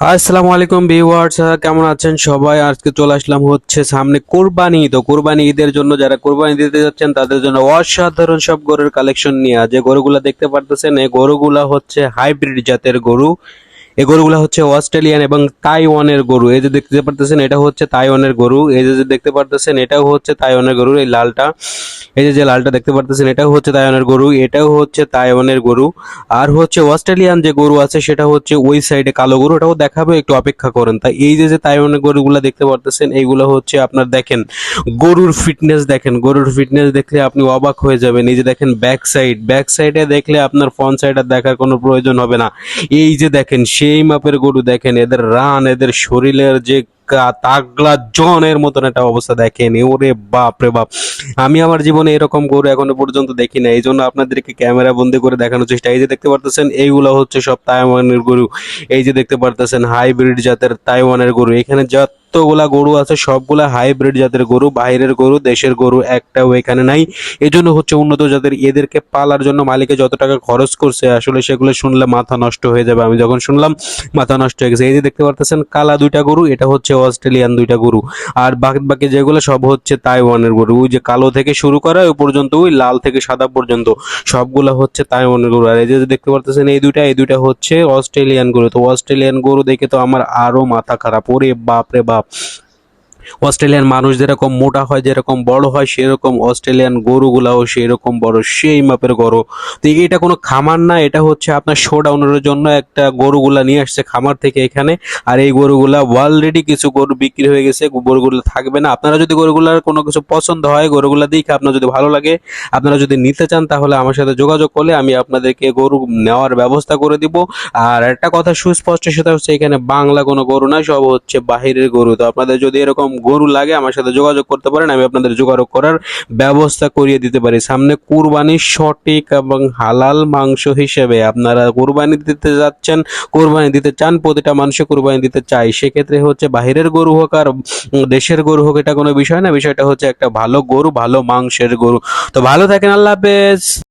আসসালামু আলাইকুম ভিউয়ার্স কেমন আছেন সবাই? আজকে চলে আসলাম হচ্ছে সামনে কোরবানি ঈদ। কোরবানি ঈদের জন্য যারা কোরবানি দিতে যাচ্ছেন, তাদের জন্য অসাধারণ সব গরুর কালেকশন নিয়ে যে গরুগুলা দেখতে পারতেছেন, এই গরুগুলা হচ্ছে হাইব্রিড জাতের গরু। এই গরুগুলো হচ্ছে অস্ট্রেলিয়ান এবং তাইওয়ানের গরু। এই যে দেখতে পারতেছেন এটা হচ্ছে তাইওয়ানের গরু। এই যে দেখতে পারতেছেন, এটাও হচ্ছে তাইওয়ানের গরু, এই লালটা। এই যে যে লালটা দেখতে পারতেছেন, এটাও হচ্ছে তাইওয়ানের গরু, এটাও হচ্ছে তাইওয়ানের গরু। আর হচ্ছে অস্ট্রেলিয়ান যে গরু আছে, সেটা হচ্ছে ওই সাইডে কালো গরু। ওটাও দেখাবে, একটু অপেক্ষা করেন। তাই এই যে যে তাইওয়ানের গরুগুলো দেখতে পারতেছেন, এইগুলো হচ্ছে আপনার দেখেন, গরুর ফিটনেস দেখেন। গরুর ফিটনেস দেখলে আপনি অবাক হয়ে যাবেন। এই যে দেখেন, ব্যাক সাইড, ব্যাক সাইডে দেখলে আপনার ফ্রন্ট সাইড দেখার কোনো প্রয়োজন হবে না। এই যে দেখেন সেই মাপের গরু দেখেন, এদের রান, এদের শরীরের যে তাগলা জনের মতন একটা অবস্থা দেখেন। ওরে বাপ রে বাপ। আমি আমার জীবনে এরকম গরু এখনও পর্যন্ত দেখি না এই জন্য আপনাদেরকে ক্যামেরা বন্দি করে দেখানোর চেষ্টা এই যে দেখতে পারতেছেন, এইগুলো হচ্ছে সব তাইওয়ানের গরু। এই যে দেখতে পারতেছেন, হাইব্রিড জাতের তাইওয়ানের গরু। এখানে যতগুলা গরু আছে, সবগুলা হাইব্রিড জাতের গরু, বাইরের গরু, দেশের গরু একটাও এখানে নাই। এই জন্য হচ্ছে উন্নত জাতের এদেরকে পালার জন্য মালিকে যত টাকা খরচ করছে, আসলে সেগুলো শুনলে মাথা নষ্ট হয়ে যাবে। আমি যখন শুনলাম, মাথা নষ্ট হয়ে গেছে। এই যে দেখতে পারতেছেন, কালা দুইটা গরু, এটা হচ্ছে অস্ট্রেলিয়ান দুইটা গরু। আর বাকি বাকি যেগুলো সব হচ্ছে তাইওয়ানের গরু। ওই যে কালো থেকে শুরু করা ওই পর্যন্ত, ওই লাল থেকে সাদা পর্যন্ত, সবগুলা হচ্ছে তাইওয়ানের গরু। আর এই যে দেখতে পারতেছেন, এই দুইটা এই দুইটা হচ্ছে অস্ট্রেলিয়ান গরু। তো অস্ট্রেলিয়ান গরু দেখে তো আমার আরও মাথা খারাপ। ওরে বাপরে বাপ। up. অস্ট্রেলিয়ান মানুষ যেরকম মোটা হয়, যেরকম বড় হয়, সেরকম অস্ট্রেলিয়ান গরুগুলাও সেরকম বড়, সেই মাপের গরু। তো এটা কোনো খামার না, এটা হচ্ছে আপনার শোডাউনের জন্য একটা গরুগুলা নিয়ে আসছে খামার থেকে এখানে। আর এই গরুগুলা অলরেডি কিছু গরু বিক্রি হয়ে গেছে, গরুগুলো থাকবে না। আপনারা যদি গরুগুলার কোনো কিছু পছন্দ হয়, গরুগুলা দেখে আপনার যদি ভালো লাগে, আপনারা যদি নিতে চান, তাহলে আমার সাথে যোগাযোগ করলে আমি আপনাদেরকে গরু নেওয়ার ব্যবস্থা করে দিব। আর একটা কথা সুস্পষ্ট, সেটা হচ্ছে এখানে বাংলা কোনো গরু না সব হচ্ছে বাহিরের গরু। তো আপনাদের যদি এরকম গরু লাগে, আমার সাথে যোগাযোগ করতে পারেন, আমি আপনাদের যোগাযোগ করার ব্যবস্থা করিয়ে দিতে পারি। সামনে কুরবানির সঠিক এবং হালাল মাংস হিসেবে আপনারা কুরবানি দিতে যাচ্ছেন, কুরবানি দিতে চান, প্রতিটা মানুষে কুরবানি দিতে চায়। সেক্ষেত্রে হচ্ছে বাহিরের গরু হোক আর দেশের গরু হোক, এটা কোনো বিষয় না। বিষয়টা হচ্ছে একটা ভালো গরু, ভালো মাংসের গরু। তো ভালো থাকেন, আল্লাহ হাফেজ।